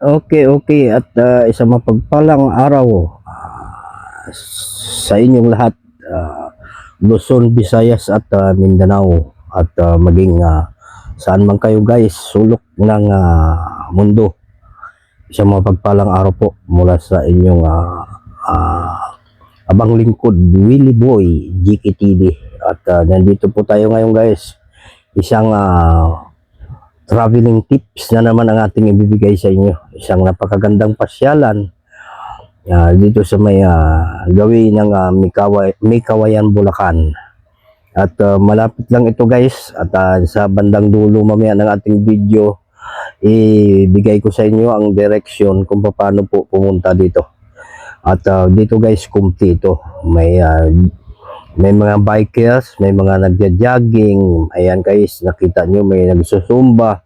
Okay, okay. At uh, isang mapagpalang araw ah, sa inyong lahat. ah, Luzon, Visayas at ah, Mindanao. At ah, maging ah, saan man kayo guys, sulok ng ah, mundo. Isang mapagpalang araw po mula sa inyong ah, ah, abang lingkod, Willie Boy, GKTV. At ah, nandito po tayo ngayon guys. Isang ah, traveling tips na naman ang ating ibibigay sa inyo. Isang napakagandang pasyalan ah, dito sa may ah, gawin ng uh, Mikaway, Mikawayan, Bulacan. At ah, malapit lang ito guys at ah, sa bandang dulo mamaya ng ating video ibigay ko sa inyo ang direction kung paano po pumunta dito. At ah, dito guys kumpleto. May ah, may mga bikers, may mga nagja-jogging. Ayan guys, nakita nyo may nagsusumba.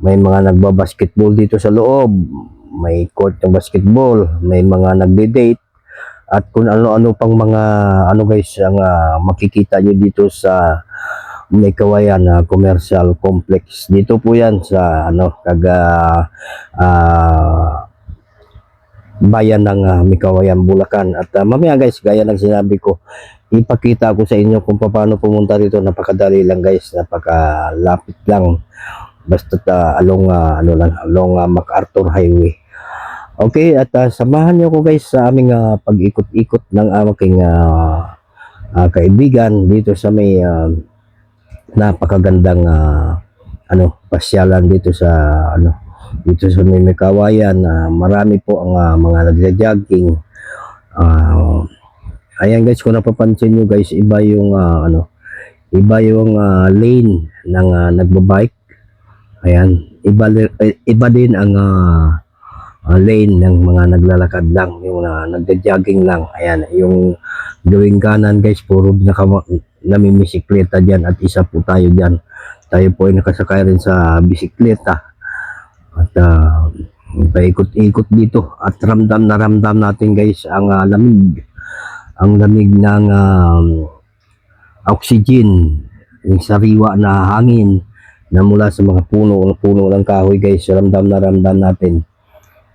May mga nagba-basketball dito sa loob. May court ng basketball. May mga nagde-date. At kung ano-ano pang mga ano guys ang ah, makikita nyo dito sa may kawayan na commercial complex. Dito po yan sa ano kaga ah, bayan ng uh, Mikawayan, Bulacan. At ah, mamaya guys, gaya ng sinabi ko, ipakita ko sa inyo kung paano pumunta dito. Napakadali lang guys, napakalapit lang. Basta uh, along ah, ano lang, along ah, MacArthur Highway. Okay, at ah, samahan niyo ko guys sa aming ah, pag-ikot-ikot ng aking ah, ah, kaibigan dito sa may ah, napakagandang ah, ano pasyalan dito sa ano dito sa may Mekawayan na marami po ang ah, mga nagja-jogging. Ah, ayan guys, kung napapansin nyo guys, iba yung ah, ano, iba yung ah, lane ng ah, nagbabike. Ayan, iba eh, iba din ang ah, ah, lane ng mga naglalakad lang, yung uh, nagja-jogging lang. Ayan, yung gawing kanan guys, puro naka namimisikleta diyan at isa po tayo diyan. Tayo po ay nakasakay rin sa bisikleta at uh, paikot-ikot dito at ramdam na ramdam natin guys ang ah, lamig ang lamig ng um, oxygen yung sariwa na hangin na mula sa mga puno puno ng kahoy guys. Ramdam na ramdam natin.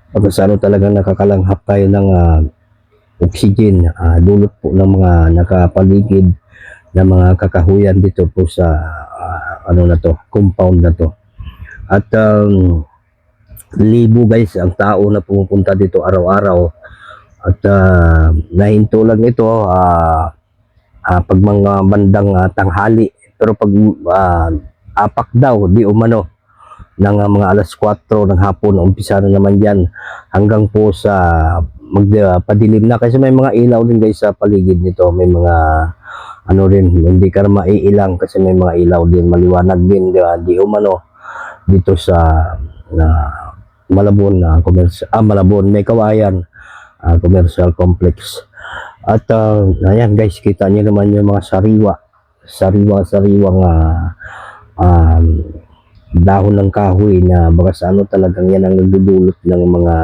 Pagkas ano talagang nakakalanghap tayo ng ah, oxygen ah, dulot po ng mga nakapaligid na mga kakahuyan dito po sa ah, ano na to compound na to. At um, libo guys ang tao na pumupunta dito araw-araw at uh, nahinto lang ito ah, ah, pag mga bandang ah, tanghali. Pero pag ah, apak daw di umano ng ah, mga alas 4 ng hapon umpisa na naman yan hanggang po sa magpadilim na. Kasi may mga ilaw din guys sa paligid nito. May mga ano rin hindi ka maiilang kasi may mga ilaw din. Maliwanag din di, ba? di umano dito sa na Malabon na commercial ah Malabon. May kawayan ah, commercial complex at ah, ayan guys kita niyo naman yung mga sariwa sariwa sariwang ah, um, dahon ng kahoy na baka sa ano talagang yan ang nagdudulot ng mga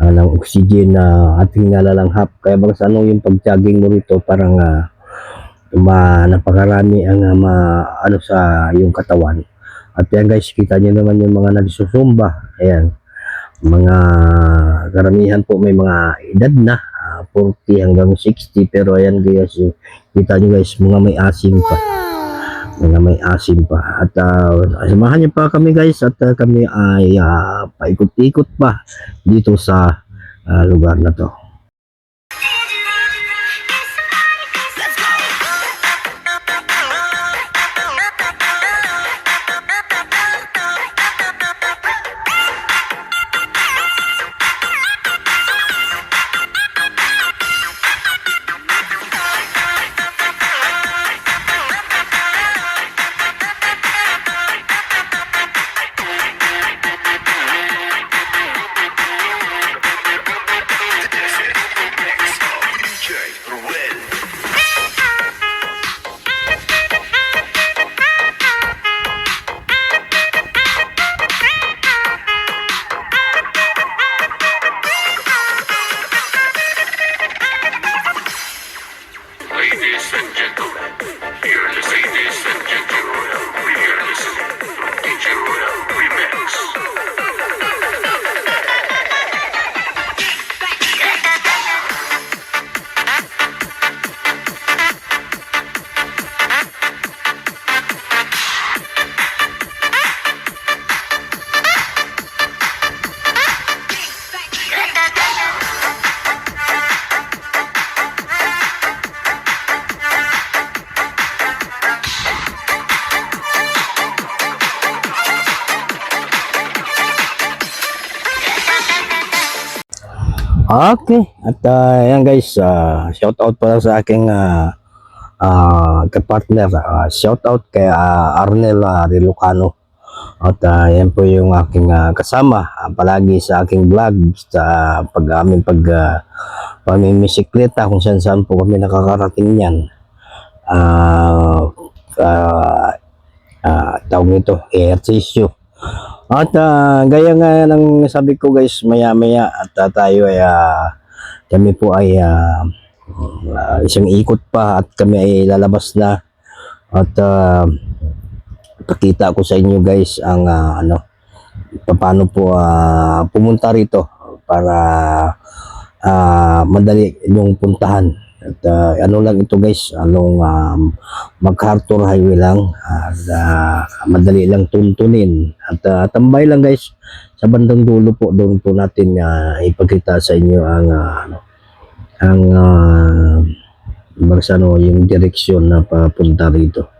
ah, ng oxygen na ating nalalanghap kaya baka sa ano yung pag-jogging mo rito parang ah, ma napakarami ang ah, ma, ano sa yung katawan at yan guys, kita niyo naman yung mga nagsusumba. Ayan. Mga karamihan po may mga edad na. ah, 40 hanggang 60. Pero ayan guys, yung- kita niyo guys, mga may asim pa. Mga may asim pa. At ah, samahan niyo pa kami guys at ah, kami ay ah, paikot-ikot pa dito sa ah, lugar na to. Okay. At uh, yan guys, uh, shout out pa lang sa aking uh, uh, kapartner. Uh, shout out kay uh, Arnel uh, Rilocano. At uh, yan po yung aking uh, kasama uh, palagi sa aking vlog sa pag aming pag uh, pamimisikleta kung saan saan po kami nakakarating yan. Uh, uh, uh, tawag nito, ehersisyo. At ah, gaya nga ng sabi ko guys, maya-maya at ah, tayo ay ah, kami po ay ah, ah, isang ikot pa at kami ay lalabas na. At ah, pakita ko sa inyo guys ang ah, ano paano po ah, pumunta rito para ah, madali yung puntahan at ah, ano lang ito guys anong um, MacArthur Highway lang at ah, madali lang tuntunin. At ah, tambay lang guys sa bandang dulo po doon po natin ah, ipakita sa inyo ang ah, ano ang uh, ano, yung direksyon na papunta rito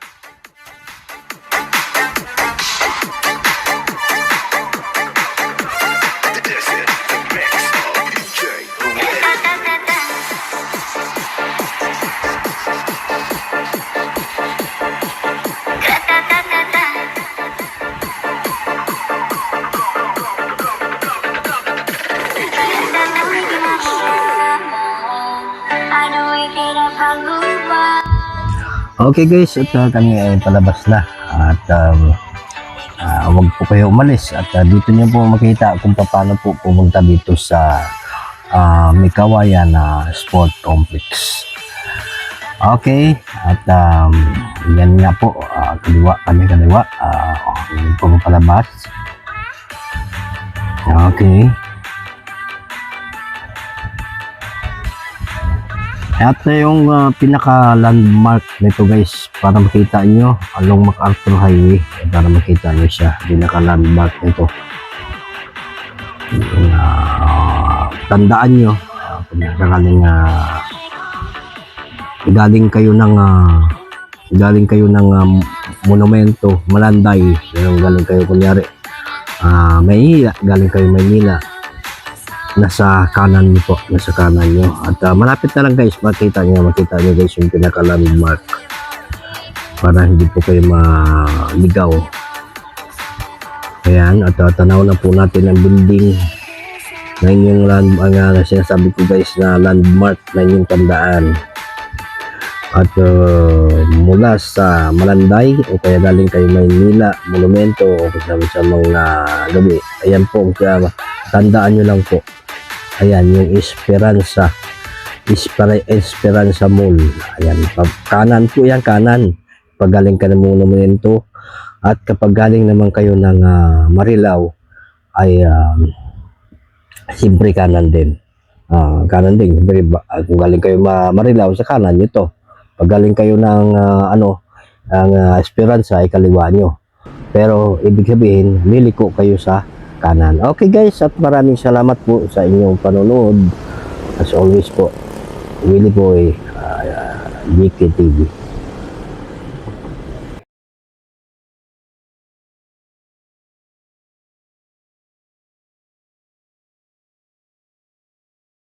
Okay guys, at uh, kami ay palabas na at um, uh, wag po kayo umalis at uh, dito niyo po makita kung paano po pumunta dito sa uh, Mikawayan na Sport Complex. Okay, at um, yan nga po, uh, kaliwa kami kaliwa, uh, po. Okay. At na yung ah, pinaka-landmark nito guys, para makita nyo along MacArthur Highway, eh, para makita nyo siya, pinaka-landmark nito. Yung, ah, tandaan nyo, uh, kung sakaling ah, galing kayo ng ah, galing kayo ng ah, monumento, Malanday, yung galing kayo kunyari, ah Maynila, galing kayo Maynila, nasa kanan niyo po, nasa kanan niyo. At ah, malapit na lang guys, makita niyo, makita niyo guys yung pinaka landmark para hindi po kayo maligaw. Ayan, at uh, tanaw na po natin ang building na inyong land, ang uh, sinasabi ko guys na landmark na inyong tandaan. At uh, mula sa Malanday o kaya galing kayo Maynila, Monumento o kasama sa mga gabi. Ayan po, kaya tandaan nyo lang po. Ayan, yung Esperanza. Espera, Esperanza Mall. Ayan, pa- kanan po yan, kanan. Pag galing ka ng monumento. At kapag galing naman kayo ng ah, Marilao, ay um, siyempre kanan din. Ah, kanan din. Siyempre, ah, kung galing kayo ma Marilao, sa kanan nyo to. Pag galing kayo ng ah, ano, ang ah, Esperanza ay kaliwa nyo. Pero ibig sabihin, liliko kayo sa kanan. Okay guys, at maraming salamat po sa inyong panonood. As always po, Willie Boy, uh, GK TV.